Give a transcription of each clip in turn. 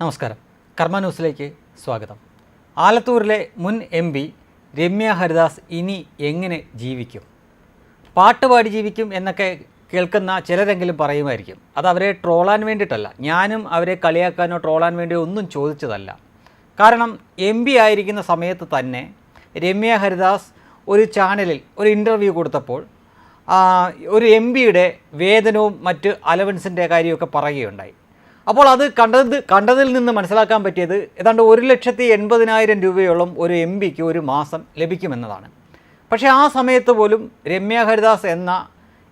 നമസ്കാരം. കർമ്മ ന്യൂസിലേക്ക് സ്വാഗതം. ആലത്തൂരിലെ മുൻ എം പി രമ്യ ഹരിദാസ് ഇനി എങ്ങനെ ജീവിക്കും? പാട്ടുപാടി ജീവിക്കും എന്നൊക്കെ കേൾക്കുന്ന ചിലരെങ്കിലും പറയുമായിരിക്കും. അത് അവരെ ട്രോളാൻ വേണ്ടിയിട്ടല്ല. ഞാനും അവരെ കളിയാക്കാനോ ട്രോളാൻ വേണ്ടിയോ ഒന്നും ചോദിച്ചതല്ല. കാരണം എം പി ആയിരിക്കുന്ന സമയത്ത് തന്നെ രമ്യ ഹരിദാസ് ഒരു ചാനലിൽ ഒരു ഇന്റർവ്യൂ കൊടുത്തപ്പോൾ ഒരു എം പിയുടെ വേതനവും മറ്റ് അലവൻസിന്റെ കാര്യമൊക്കെ പറയുകയുണ്ടായി. അപ്പോൾ അത് കണ്ടത് കണ്ടതിൽ നിന്ന് മനസ്സിലാക്കാൻ പറ്റിയത് ഏതാണ്ട് ഒരു ലക്ഷത്തി എൺപതിനായിരം രൂപയോളം ഒരു എം പിക്ക് ഒരു മാസം ലഭിക്കുമെന്നതാണ്. പക്ഷേ ആ സമയത്ത് പോലും രമ്യ ഹരിദാസ് എന്ന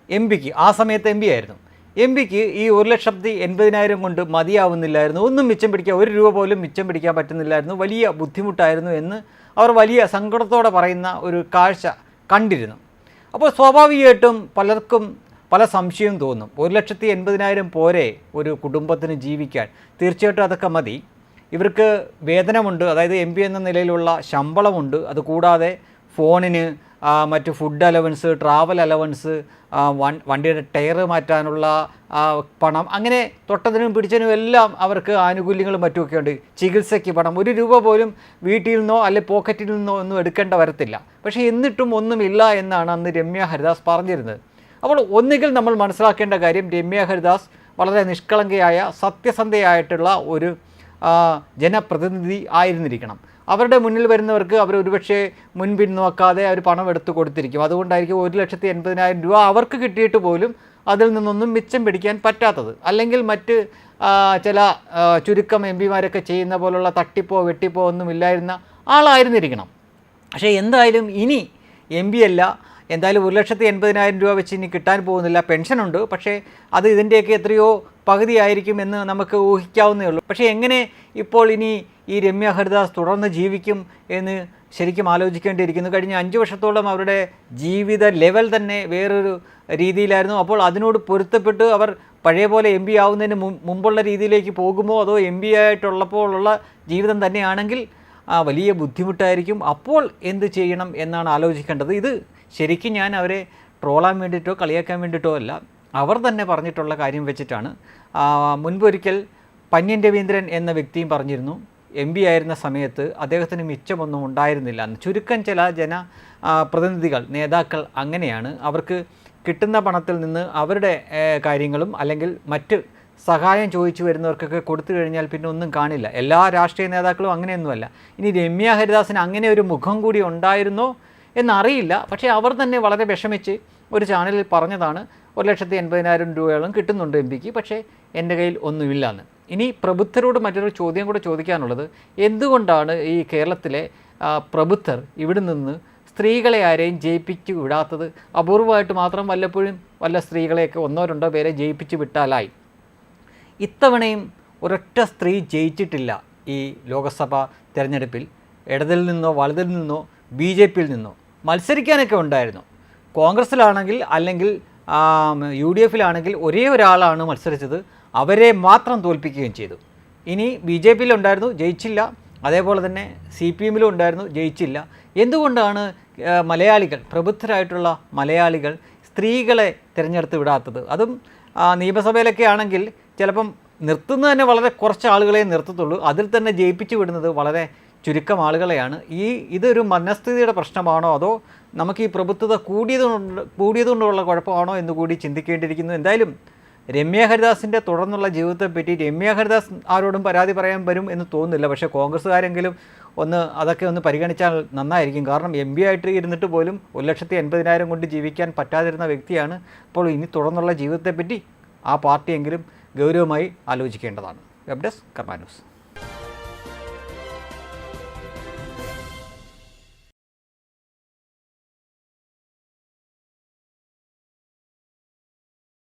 എം പിക്ക് ആ സമയത്ത് എം പി ആയിരുന്നു എം പിക്ക് ഈ ഒരു ലക്ഷത്തി എൺപതിനായിരം കൊണ്ട് മതിയാവുന്നില്ലായിരുന്നു. ഒന്നും മിച്ചം പിടിക്കാൻ ഒരു രൂപ പോലും മിച്ചം പിടിക്കാൻ പറ്റുന്നില്ലായിരുന്നു. വലിയ ബുദ്ധിമുട്ടായിരുന്നു എന്ന് അവർ വലിയ സങ്കടത്തോടെ പറയുന്ന ഒരു കാഴ്ച കണ്ടിരുന്നു. അപ്പോൾ സ്വാഭാവികമായിട്ടും പലർക്കും പല സംശയവും തോന്നും. ഒരു ലക്ഷത്തി എൺപതിനായിരം പോരെ ഒരു കുടുംബത്തിന് ജീവിക്കാൻ. തീർച്ചയായിട്ടും അതൊക്കെ മതി. ഇവർക്ക് വേതനമുണ്ട്. അതായത് എം പി എന്ന നിലയിലുള്ള ശമ്പളമുണ്ട്. അതുകൂടാതെ ഫോണിന് മറ്റ് ഫുഡ് അലവൻസ് ട്രാവൽ അലവൻസ് വണ്ടിയുടെ ടയർ മാറ്റാനുള്ള പണം അങ്ങനെ തൊട്ടതിനും പിടിച്ചതിനും എല്ലാം അവർക്ക് ആനുകൂല്യങ്ങളും മറ്റുമൊക്കെ ഉണ്ട്. ചികിത്സയ്ക്ക് പണം. ഒരു രൂപ പോലും വീട്ടിൽ നിന്നോ അല്ലെ പോക്കറ്റിൽ നിന്നോ ഒന്നും എടുക്കേണ്ട വരത്തില്ല. പക്ഷേ എന്നിട്ടും ഒന്നുമില്ല എന്നാണ് അന്ന് രമ്യ ഹരിദാസ് പറഞ്ഞിരുന്നത്. അപ്പോൾ ഒന്നുകിൽ നമ്മൾ മനസ്സിലാക്കേണ്ട കാര്യം രമ്യ ഹരിദാസ് വളരെ നിഷ്കളങ്കയായ സത്യസന്ധയായിട്ടുള്ള ഒരു ജനപ്രതിനിധി ആയിരുന്നിരിക്കണം. അവരുടെ മുന്നിൽ വരുന്നവർക്ക് അവർ ഒരുപക്ഷെ മുൻപിൻ നോക്കാതെ അവർ പണം എടുത്തു കൊടുത്തിരിക്കും. അതുകൊണ്ടായിരിക്കും ഒരു ലക്ഷത്തി എൺപതിനായിരം രൂപ അവർക്ക് കിട്ടിയിട്ട് പോലും അതിൽ നിന്നൊന്നും മിച്ചം പിടിക്കാൻ പറ്റാത്തത്. അല്ലെങ്കിൽ മറ്റ് ചില ചുരുക്കം എം പിമാരൊക്കെ ചെയ്യുന്ന പോലുള്ള തട്ടിപ്പോ വെട്ടിപ്പോ ഒന്നും ഇല്ലായിരുന്ന ആളായിരുന്നിരിക്കണം. പക്ഷേ എന്തായാലും ഇനി എം പി അല്ല എന്തായാലും ഒരു ലക്ഷത്തി എൺപതിനായിരം രൂപ വെച്ച് ഇനി കിട്ടാൻ പോകുന്നില്ല. പെൻഷനുണ്ട് പക്ഷേ അത് ഇതിന്റെയൊക്കെ എത്രയോ പകുതിയായിരിക്കും എന്ന് നമുക്ക് ഊഹിക്കാവുന്നേ ഉള്ളൂ. പക്ഷേ എങ്ങനെ ഇപ്പോൾ ഇനി ഈ രമ്യ ഹരിദാസ് തുടർന്ന് ജീവിക്കും എന്ന് ശരിക്കും ആലോചിക്കേണ്ടിയിരിക്കുന്നു. കഴിഞ്ഞ അഞ്ച് വർഷത്തോളം അവരുടെ ജീവിത ലെവൽ തന്നെ വേറൊരു രീതിയിലായിരുന്നു. അപ്പോൾ അതിനോട് പൊരുത്തപ്പെട്ട് അവർ പഴയ പോലെ എം പി ആവുന്നതിന് മുമ്പുള്ള രീതിയിലേക്ക് പോകുമോ അതോ എം പി ആയിട്ടുള്ളപ്പോഴുള്ള ജീവിതം തന്നെയാണെങ്കിൽ വലിയ ബുദ്ധിമുട്ടായിരിക്കും. അപ്പോൾ എന്ത് ചെയ്യണം എന്നാണ് ആലോചിക്കേണ്ടത്. ഇത് ശരിക്കും ഞാൻ അവരെ ട്രോളാൻ വേണ്ടിയിട്ടോ കളിയാക്കാൻ വേണ്ടിയിട്ടോ അല്ല അവർ തന്നെ പറഞ്ഞിട്ടുള്ള കാര്യം വെച്ചിട്ടാണ് മുൻപൊരിക്കൽ പന്യൻ രവീന്ദ്രൻ എന്ന വ്യക്തിയും പറഞ്ഞിരുന്നു എം പി ആയിരുന്ന സമയത്ത് അദ്ദേഹത്തിന് മിച്ചമൊന്നും ഉണ്ടായിരുന്നില്ല. എന്ന് ചുരുക്കം ചില ജന പ്രതിനിധികൾ നേതാക്കൾ അങ്ങനെയാണ്. അവർക്ക് കിട്ടുന്ന പണത്തിൽ നിന്ന് അവരുടെ കാര്യങ്ങളും അല്ലെങ്കിൽ മറ്റ് സഹായം ചോദിച്ചു വരുന്നവർക്കൊക്കെ കൊടുത്തു കഴിഞ്ഞാൽ പിന്നെ ഒന്നും കാണില്ല. എല്ലാ രാഷ്ട്രീയ നേതാക്കളും അങ്ങനെയൊന്നുമല്ല. ഇനി രമ്യ ഹരിദാസിന് അങ്ങനെ ഒരു മുഖം കൂടി ഉണ്ടായിരുന്നോ? എന്നറിയില്ല. പക്ഷേ അവർ തന്നെ വളരെ വിഷമിച്ച് ഒരു ചാനലിൽ പറഞ്ഞതാണ് ഒരു ലക്ഷത്തി എൺപതിനായിരം രൂപയോളം കിട്ടുന്നുണ്ട് എം പിക്ക് പക്ഷേ എന്റെ കയ്യിൽ ഒന്നുമില്ല എന്ന് ഇനി പ്രബുദ്ധരോട് മറ്റൊരു ചോദ്യം കൂടെ ചോദിക്കാനുള്ളത് എന്തുകൊണ്ടാണ് ഈ കേരളത്തിലെ പ്രബുദ്ധർ ഇവിടെ നിന്ന് സ്ത്രീകളെ ആരെയും ജയിപ്പിച്ച് വിടാത്തത്? അപൂർവമായിട്ട് മാത്രം വല്ലപ്പോഴും വല്ല സ്ത്രീകളെയൊക്കെ ഒന്നോ രണ്ടോ പേരെ ജയിപ്പിച്ച് വിട്ടാലായി. ഇത്തവണയും ഒരൊറ്റ സ്ത്രീ ജയിച്ചിട്ടില്ല ഈ ലോകസഭാ തിരഞ്ഞെടുപ്പിൽ. ഇടതിൽ നിന്നോ വലതിൽ നിന്നോ ബി ജെ പിയിൽ നിന്നോ. മത്സരിക്കാനൊക്കെ ഉണ്ടായിരുന്നു. കോൺഗ്രസ്സിലാണെങ്കിൽ അല്ലെങ്കിൽ യു ഡി എഫിലാണെങ്കിൽ ഒരേ ഒരാളാണ് മത്സരിച്ചത്. അവരെ മാത്രം തോൽപ്പിക്കുകയും ചെയ്തു. ഇനി ബി ജെ പിയിലുണ്ടായിരുന്നു ജയിച്ചില്ല. അതേപോലെ തന്നെ സി പി എമ്മിലും ഉണ്ടായിരുന്നു ജയിച്ചില്ല. എന്തുകൊണ്ടാണ് മലയാളികൾ പ്രബുദ്ധരായിട്ടുള്ള മലയാളികൾ സ്ത്രീകളെ തിരഞ്ഞെടുത്ത് വിടാത്തത്? അതും നിയമസഭയിലൊക്കെ ആണെങ്കിൽ ചിലപ്പം നിർത്തുന്നത് തന്നെ വളരെ കുറച്ച് ആളുകളെ നിർത്തത്തുള്ളൂ. അതിൽ തന്നെ ജയിപ്പിച്ചു വിടുന്നത് വളരെ ചുരുക്കം ആളുകളെയാണ് ഈ ഇതൊരു മനസ്ഥിതിയുടെ പ്രശ്നമാണോ? അതോ നമുക്ക് ഈ പ്രഭുത്വത കൂടിയതുകൊണ്ട് കൂടിയതുകൊണ്ടുള്ള കുഴപ്പമാണോ എന്ന് കൂടി ചിന്തിക്കേണ്ടിയിരിക്കുന്നു. എന്തായാലും രമ്യ ഹരിദാസിന്റെ തുടർന്നുള്ള ജീവിതത്തെ പറ്റി രമ്യ ഹരിദാസ് ആരോടും പരാതി പറയാൻ വരും എന്ന് തോന്നുന്നില്ല. പക്ഷേ കോൺഗ്രസ്സുകാരെങ്കിലും ഒന്ന് അതൊക്കെ ഒന്ന് പരിഗണിച്ചാൽ നന്നായിരിക്കും. കാരണം എം പി ആയിട്ട് ഇരുന്നിട്ട് പോലും ഒരു ലക്ഷത്തി എൺപതിനായിരം കൊണ്ട് ജീവിക്കാൻ പറ്റാതിരുന്ന വ്യക്തിയാണ്. അപ്പോൾ ഇനി തുടർന്നുള്ള ജീവിതത്തെപ്പറ്റി ആ പാർട്ടിയെങ്കിലും ഗൗരവമായി ആലോചിക്കേണ്ടതാണ്. Web desk Karma news